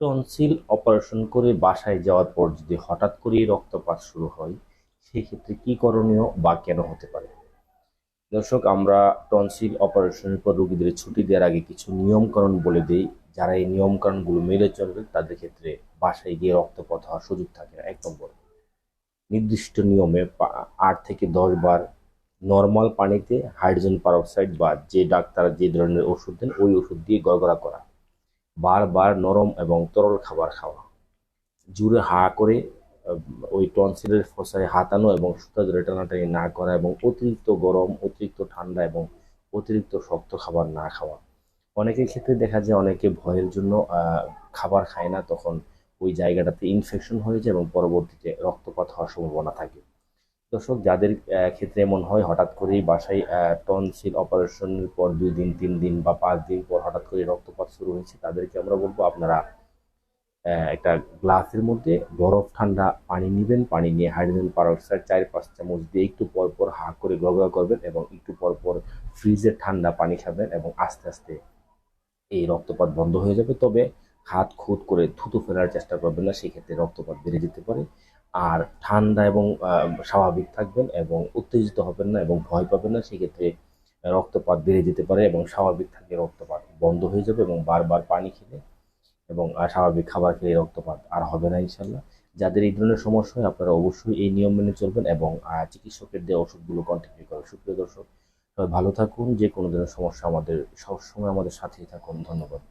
Tonsil operation করে বাসায় যাওয়ার পর যদি হঠাৎ করেই রক্তপাত শুরু হয় সেই ক্ষেত্রে কি করণীয় বা কেন হতে পারে? দর্শক, আমরা টনসিল অপারেশনের পর রোগীদের ছুটি দেওয়ার আগে কিছু নিয়মকানুন বলে দিই। যারা এই নিয়মকানুনগুলো মেনে চলবে, তাদের ক্ষেত্রে বাসায় গিয়ে রক্তপাত হওয়ার সুযোগ থাকে না। এক নম্বর, নির্দিষ্ট নিয়মে আট থেকে দশ বার নর্মাল পানিতে হাইড্রোজেন পারক্সাইড বা যে ডাক্তার যে ধরনের ওষুধ দেন, ওই ওষুধ দিয়ে গড়গড়া করা। বারবার নরম এবং তরল খাবার খাওয়া। জুড়ে হা করে ওই টনসিলের ফসায় হাতানো এবং সুতা ধরে টানাটানি না করা এবং অতিরিক্ত গরম, অতিরিক্ত ঠান্ডা এবং অতিরিক্ত শক্ত খাবার না খাওয়া। অনেকের ক্ষেত্রে দেখা যায় অনেকে ভয়ের জন্য খাবার খায় না, তখন ওই জায়গাটাতে ইনফেকশন হয়ে যায় এবং পরবর্তীতে রক্তপাত হওয়ার সম্ভাবনা থাকে। দর্শক, যাদের ক্ষেত্রে এমন হয়, হঠাৎ করেই বাসায় টনসিল অপারেশনের পর দুই দিন, তিন দিন বা পাঁচ দিন পর হঠাৎ করে রক্তপাত শুরু হয়েছে, তাদেরকে আমরা বলব আপনারা একটা গ্লাসের মধ্যে বরফ ঠান্ডা পানি নেবেন, পানি নিয়ে হাইড্রোজেন পারক্সাইড চার পাঁচ চামচ দিয়ে একটু পর পর হা করে গড়গড়া করবেন এবং একটু পর পর ফ্রিজের ঠান্ডা পানি খাবেন এবং আস্তে আস্তে এই রক্তপাত বন্ধ হয়ে যাবে। তবে হাত খুদ করে থুতু ফেলার চেষ্টা করবেন না, সেক্ষেত্রে রক্তপাত বেড়ে যেতে পারে। আর ঠান্ডা এবং স্বাভাবিক থাকবেন এবং উত্তেজিত হবেন না এবং ভয় পাবেন না, সেক্ষেত্রে রক্তপাত বেড়ে যেতে পারে এবং স্বাভাবিক থাকলে রক্তপাত বন্ধ হয়ে যাবে এবং বারবার পানি খেলে এবং স্বাভাবিক খাবার খেলে রক্তপাত আর হবে না ইনশাল্লাহ। যাদের এই ধরনের সমস্যা হয়, আপনারা অবশ্যই এই নিয়ম মেনে চলবেন এবং চিকিৎসকের দেওয়া ওষুধগুলো কন্টিনিউ করবেন সুপ্রিয় দর্শক, সবাই ভালো থাকুন যে কোনো ধরনের সমস্যা আমাদের সবসময় আমাদের সাথেই থাকুন। ধন্যবাদ।